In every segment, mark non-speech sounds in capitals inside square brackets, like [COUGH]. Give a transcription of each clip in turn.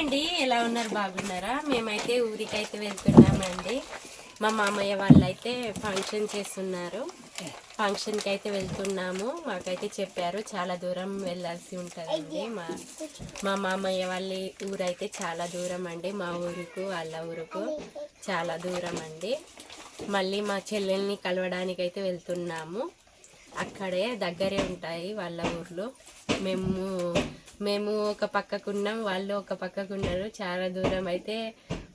అండి ఎలా ఉన్నారు? బాగున్నారా? మేమైతే ఊరికైతే వెళ్తున్నామండి. మా మామయ్య వాళ్ళు అయితే ఫంక్షన్ చేస్తున్నారు. ఫంక్షన్కి అయితే వెళ్తున్నాము. మాకైతే చెప్పారు చాలా దూరం వెళ్ళాల్సి ఉంటుందండి. మా మా మామయ్య వాళ్ళ ఊరైతే చాలా దూరం అండి. మా ఊరుకు వాళ్ళ ఊరుకు చాలా దూరం అండి. మళ్ళీ మా చెల్లెల్ని కలవడానికి అయితే వెళ్తున్నాము. అక్కడే దగ్గరే ఉంటాయి వాళ్ళ ఊర్లో. మేము మేము ఒక పక్కకు ఉన్నాం వాళ్ళు ఒక పక్కకు ఉన్నారు చాలా దూరం అయితే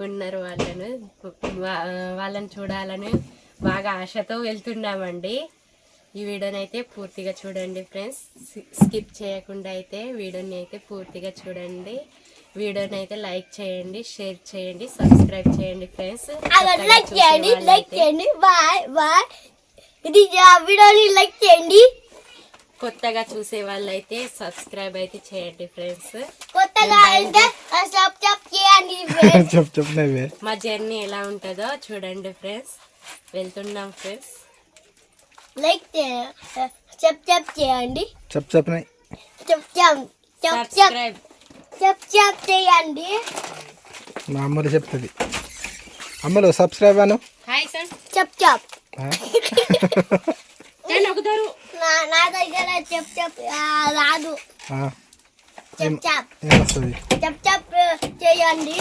ఉన్నారు వాళ్ళను. వాళ్ళని చూడాలని బాగా ఆశతో వెళ్తున్నామండి. ఈ వీడియోని అయితే పూర్తిగా చూడండి ఫ్రెండ్స్. స్కిప్ చేయకుండా అయితే వీడియోని అయితే పూర్తిగా చూడండి. వీడియోని అయితే లైక్ చేయండి షేర్ చేయండి సబ్స్క్రైబ్ చేయండి ఫ్రెండ్స్. లైక్ చేయండి లైక్ చేయండి. Bye bye. ఇది వీడియోని లైక్ చేయండి. కొత్తగా చూసే వాళ్ళైతే సబ్స్క్రైబ్ అయితే చేయండి ఫ్రెండ్స్. కొత్తగా అంటే చేయండి [LAUGHS] నువ్వే. మా జర్నీ ఎలా ఉంటుందో చూడండి ఫ్రెండ్స్. వెళ్తున్నాం ఫ్రెండ్స్. లైక్ చే- సబ్ సబ్ చేయండి. చెప్పినాయి sub sub sub sub subscribe. Sub sub చేయండి. మా అమ్మలు చెప్తుంది. అమ్మలు సబ్స్క్రైబ్ అను. Hi sir. సబ్ ఆ? నేను ఒకదారు నా నా దగ్గర చెప్ చెప్ ఆ, రాదు ఆ, చెప్ చెప్ ఏమొస్తుంది చెప్ చెప్ చేయండి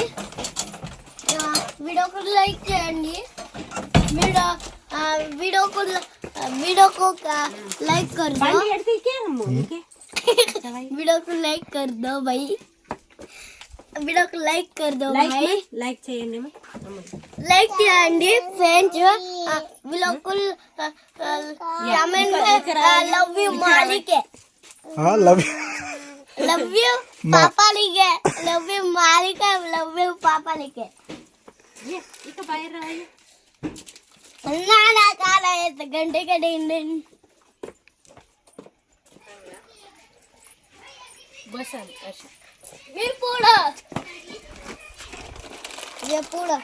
ఆ, వీడియోకు లైక్ చేయండి వీడియో ఆ, వీడియోకు వీడియోకు లైక్ कर दो బండి ఎడితే ఇకే అమ్ము ఇకే वीडियो को लाइक कर दो भाई वीडियो को लाइक कर दो లైక్ भाई లైక్ చేయండి అమ్మ. అమ్మ. लाइक చేయండి ఫ్రెండ్స్ वीडियो को कमेंट में लव यू मालिक లవ్ लव यू पापा लिखे लव यू मालिक लव यू पापा लिखे ఏ, ఇక బయట రాయి ना ना काला है तो घंटे के दिन बस आली, अशी. ये पूरा ये पूरा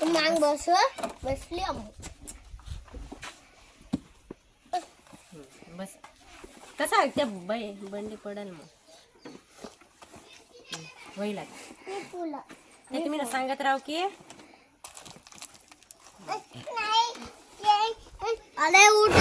तू मांग बस बसली बस. कसा त्या बै बंडी पडेल मग? नाही तुम्ही सांगत राव की. अरे उठ.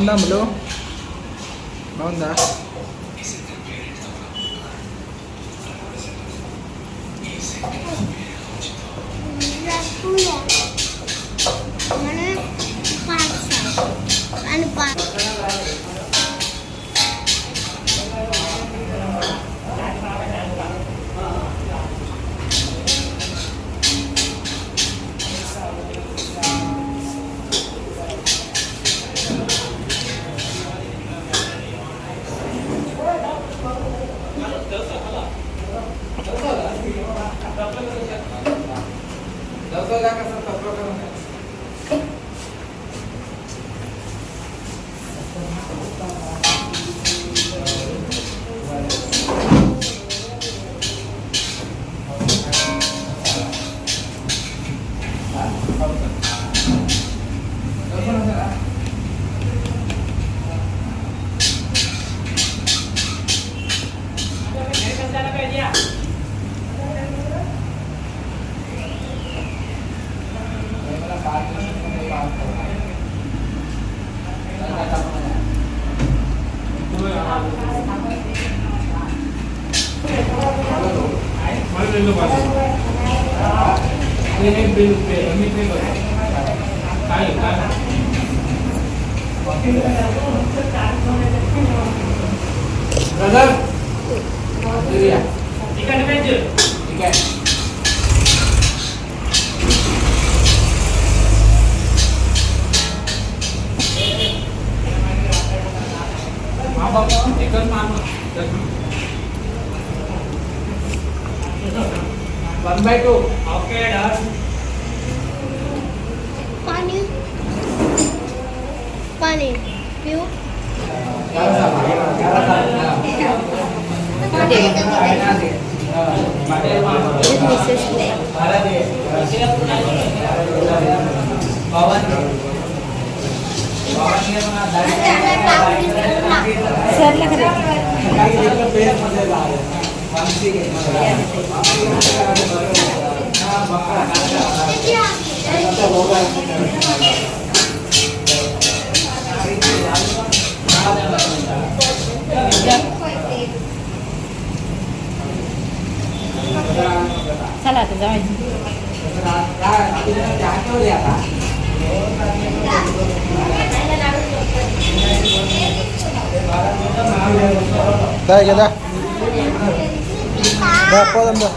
బాగుందా అమ్మలు బాగుందా No soy la casa está floja, Ini bill pay, ini pay berapa? Kayu kan? Brother, đi ini ya. Ikan meja. Ikan. Abang, ikan mana? Ikan. One by two आपके डार पानी। पानी। क्यों सर लग रहा है। जाऊ దా కదా దా పోదాం దా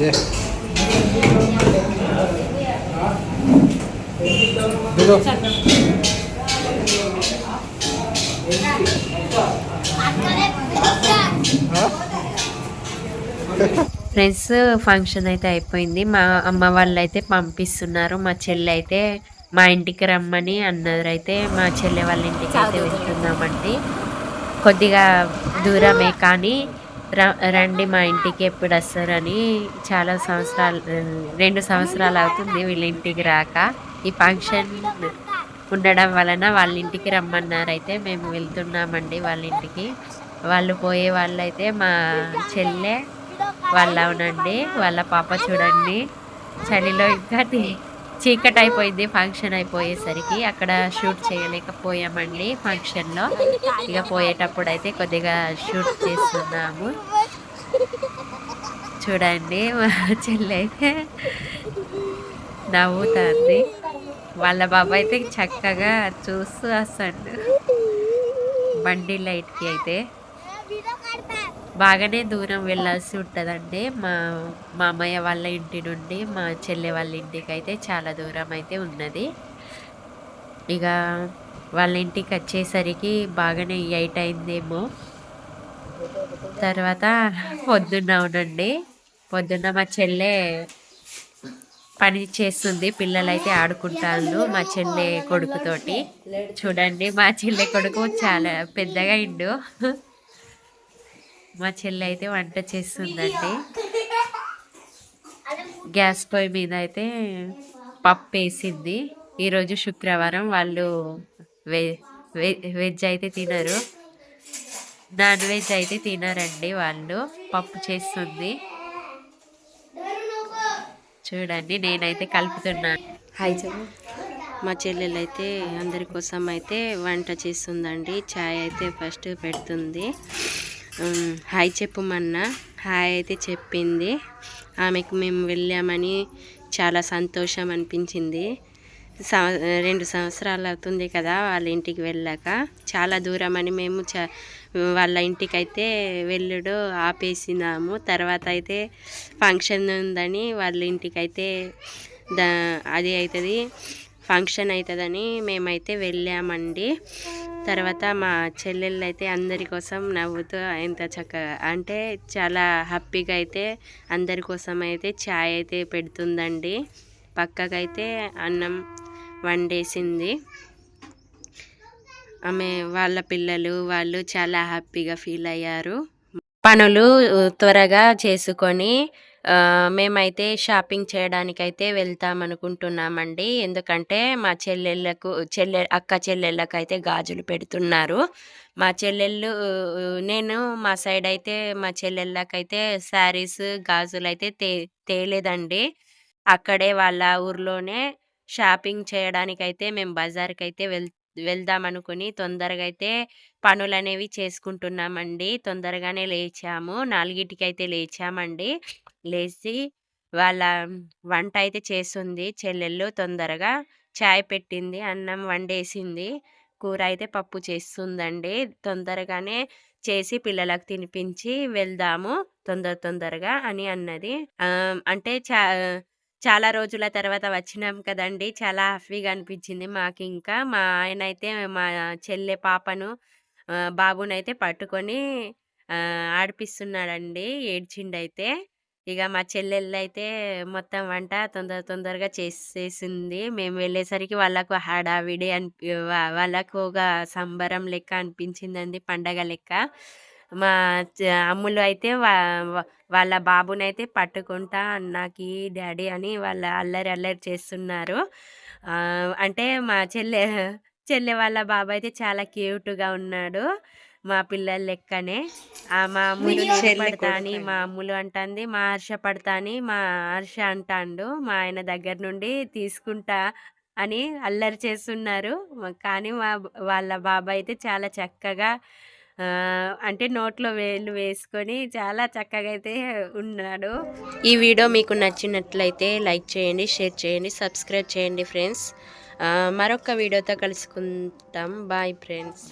ఏ. దిగు ఆ? ఫ్రెండ్స్ ఫంక్షన్ అయితే అయిపోయింది. మా అమ్మ వాళ్ళు అయితే పంపిస్తున్నారు. మా చెల్లి అయితే మా ఇంటికి రమ్మని అన్నారు అయితే మా చెల్లె వాళ్ళ ఇంటికి అయితే వెళ్తున్నామండి. కొద్దిగా దూరమే కానీ రండి మా ఇంటికి ఎప్పుడు వస్తారని చాలా సంవత్సరాలు రెండు సంవత్సరాలు అవుతుంది వీళ్ళ ఇంటికి రాక. ఈ ఫంక్షన్ ఉండడం వలన వాళ్ళ ఇంటికి రమ్మన్నారు అయితే మేము వెళ్తున్నామండి వాళ్ళ ఇంటికి. వాళ్ళు పోయే వాళ్ళు అయితే మా చెల్లె వాళ్ళ అవునండి వాళ్ళ పాప చూడండి. చలిలో ఇంకా చీకటి అయిపోయింది ఫంక్షన్ అయిపోయేసరికి అక్కడ షూట్ చేయలేకపోయామండి ఫంక్షన్లో ఇక పోయేటప్పుడు అయితే కొద్దిగా షూట్ చేస్తున్నాము. చూడండి మా చెల్లి అయితే నవ్వుతుంది. వాళ్ళ బాబా అయితే చక్కగా చూస్తూ వస్తాడు. బండి లైట్కి అయితే. బాగానే దూరం వెళ్ళాల్సి ఉంటుందండి. మా మా వాళ్ళ ఇంటి నుండి మా చెల్లె వాళ్ళ ఇంటికి అయితే చాలా దూరం అయితే ఉన్నది. ఇక వాళ్ళ ఇంటికి వచ్చేసరికి బాగానే ఎయిట్ అయిందేమో. తర్వాత పొద్దున్న అవునండి. పొద్దున్న మా చెల్లె పని చేస్తుంది. పిల్లలైతే ఆడుకుంటారు మా చెల్లె కొడుకుతోటి. చూడండి మా చెల్లె కొడుకు చాలా పెద్దగా ఇండు మా చెల్లె అయితే వంట చేస్తుందండి. గ్యాస్ పొయ్యి మీద అయితే పప్పు వేసింది. ఈరోజు శుక్రవారం వాళ్ళు వె వెజ్ అయితే తినరు. నాన్ వెజ్ అయితే తినరండి వాళ్ళు. పప్పు చేస్తుంది. చూడండి నేనైతే కలుపుతున్నాను హాయ్ చెప్పు. మా చెల్లెలు అయితే అందరి కోసం అయితే వంట చేస్తుందండి. చాయ్ అయితే ఫస్ట్ పెడుతుంది. హాయ్ చెప్పమన్నా. హాయ్ అయితే చెప్పింది. ఆమెకు మేము వెళ్ళామని చాలా సంతోషం అనిపించింది. సంవ రెండు సంవత్సరాలు అవుతుంది కదా వాళ్ళ ఇంటికి వెళ్ళాక. చాలా దూరం అని మేము చ వాళ్ళ ఇంటికి అయితే వెళ్ళుడు ఆపేసినాము. తర్వాత అయితే ఫంక్షన్ ఉందని వాళ్ళ ఇంటికి అయితే దా అది అవుతుంది ఫంక్షన్ అవుతుందని మేమైతే వెళ్ళామండి. తర్వాత మా చెల్లెళ్ళు అయితే అందరి కోసం నవ్వుతూ ఎంత చక్కగా అంటే చాలా హ్యాపీగా అయితే అందరి కోసం అయితే ఛాయ్ అయితే పెడుతుందండి. పక్కకైతే అన్నం వండేసింది. ఆమె వాళ్ళ పిల్లలు వాళ్ళు చాలా హ్యాపీగా ఫీల్ అయ్యారు. పనులు త్వరగా చేసుకొని మేమైతే షాపింగ్ చేయడానికైతే వెళ్తాం అనుకుంటున్నామండి ఎందుకంటే మా చెల్లెళ్ళకు చెల్లె అక్క చెల్లెళ్ళకు అయితే గాజులు పెడుతున్నారు. మా చెల్లెళ్ళు నేను మా సైడ్ అయితే మా చెల్లెళ్ళకైతే శారీస్ గాజులు అయితే తే తేలేదండి. అక్కడే వాళ్ళ ఊర్లోనే షాపింగ్ చేయడానికైతే మేము బజార్కి అయితే వెళ్ వెళ్దాం అనుకుని తొందరగా అయితే పనులు అనేవి చేసుకుంటున్నామండి. తొందరగానే లేచాము. నాలుగిటికి అయితే లేచామండి. లేచి వాళ్ళ వంట అయితే చేస్తుంది. చెల్లెళ్ళు తొందరగా చాయ్ పెట్టింది అన్నం వండేసింది. కూర అయితే పప్పు చేస్తుందండి. తొందరగానే చేసి పిల్లలకు తినిపించి వెళ్దాము తొందర తొందరగా అని అన్నది. అంటే చా చాలా రోజుల తర్వాత వచ్చినాం కదండి. చాలా హ్యాపీగా అనిపించింది మాకు ఇంకా. మా ఆయన అయితే మా చెల్లె పాపను బాబునైతే పట్టుకొని ఆడిపిస్తున్నాడండి ఏడ్చిండైతే. ఇక మా చెల్లెళ్ళు అయితే మొత్తం వంట తొందర తొందరగా చేసేసింది. మేము వెళ్ళేసరికి వాళ్ళకు హడావిడి అని వాళ్ళకు ఒక సంబరం లెక్క అనిపించిందండి పండగ లెక్క. మా అమ్ములు అయితే వా- వాళ్ళ బాబునైతే పట్టుకుంటా అన్నకి డాడీ అని వాళ్ళ అల్లరి అల్లరి చేస్తున్నారు. అంటే మా చెల్లె చెల్లె వాళ్ళ బాబు అయితే చాలా క్యూట్గా ఉన్నాడు. మా పిల్లల లెక్కనే ఆ, మా అమ్ములు పడతా అని మా అమ్ములు అంటుంది మా హర్ష పడతా అని మా హర్ష అంటాండు మా ఆయన దగ్గర నుండి తీసుకుంటా అని అల్లరి చేస్తున్నారు. కానీ మా వాళ్ళ బాబాయ్ అయితే చాలా చక్కగా అంటే నోట్లో వేలు వేసుకొని చాలా చక్కగా అయితే ఉన్నాడు. ఈ వీడియో మీకు నచ్చినట్లయితే లైక్ చేయండి షేర్ చేయండి సబ్స్క్రైబ్ చేయండి ఫ్రెండ్స్. మరొక వీడియోతో కలుసుకుంటాం బాయ్ ఫ్రెండ్స్.